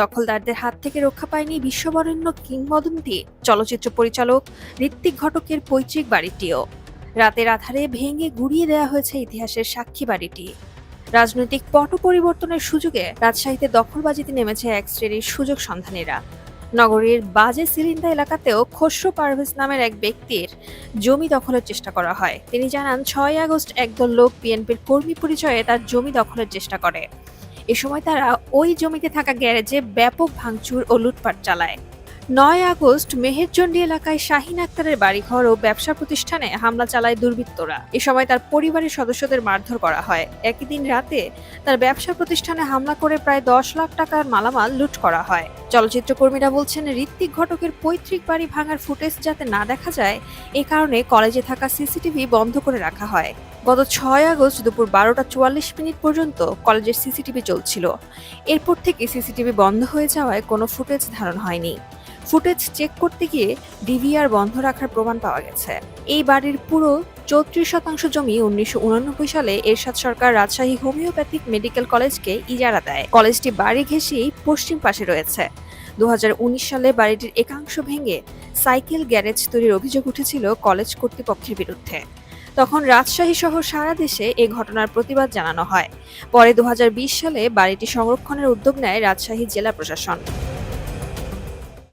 দখলদারদের হাত থেকে রক্ষা পায়নি বিশ্ববরেণ্য কিংবদন্তি চলচ্চিত্র পরিচালক, ঋত্বিক ঘটকের পৈতৃক বাড়িটিও। রাতের আধারে ভেঙে গুড়িয়ে দেওয়া হয়েছে ইতিহাসের সাক্ষী বাড়িটি। রাজনৈতিক পট পরিবর্তনের সুযোগে রাজশাহীতে দখলবাজিতে নেমেছে এক শ্রেণির সুযোগ সন্ধানীরা। নগরীর বাজে সিলিন্দা এলাকাতেও খসরু পারভেজ নামের এক ব্যক্তির জমি দখলের চেষ্টা করা হয়। তিনি জানান ছয় আগস্ট একদল লোক বিএনপির কর্মী পরিচয়ে তার জমি দখলের চেষ্টা করে। এ সময় তারা ওই জমিতে থাকা গ্যারেজে ব্যাপক ভাঙচুর ও লুটপাট চালায়। নয় আগস্ট মেহেরচন্ডী এলাকায় শাহিন আক্তারের বাড়িঘর ও ব্যবসা প্রতিষ্ঠানে হামলা চালায় দুর্বৃত্তরা। এ সময় তার পরিবারের সদস্যদের মারধর করা হয়। একই দিন রাতে তার ব্যবসা প্রতিষ্ঠানে হামলা করে প্রায় দশ লাখ টাকার মালামাল লুট করা হয়। চলচ্চিত্র কর্মীরা বলছেন, ঋত্বিক ঘটকের পৈতৃক বাড়ি ভাঙার ফুটেজ যাতে না দেখা যায়, এ কারণে কলেজে থাকা সিসিটিভি বন্ধ করে রাখা হয়। গত ছয় আগস্ট দুপুর বারোটা চুয়াল্লিশ মিনিট পর্যন্ত কলেজের সিসিটিভি চলছিল। এরপর থেকে সিসিটিভি বন্ধ হয়ে যাওয়ায় কোনো ফুটেজ ধারণ হয়নি। ফুটেজ চেক করতে গিয়ে ডিভিআর বন্ধ রাখার প্রমাণ পাওয়া গেছে। এই বাড়ির পুরো চৌত্রিশ শতাংশ জমি উনিশশো সালে এরশাদ সরকার রাজশাহী হোমিওপ্যাথিক মেডিকেল কলেজকে ইজারা দেয়। কলেজটি বাড়ি ঘেঁষেই পশ্চিম পাশে রয়েছে। দু হাজার উনিশ সালে বাড়িটির একাংশ ভেঙে সাইকেল গ্যারেজ তৈরির অভিযোগ উঠেছিল কলেজ কর্তৃপক্ষের বিরুদ্ধে। তখন রাজশাহী সহ সারা দেশে এ ঘটনার প্রতিবাদ জানানো হয়। পরে দু হাজার বিশ সালে বাড়িটি সংরক্ষণের উদ্যোগ নেয় রাজশাহী জেলা প্রশাসন।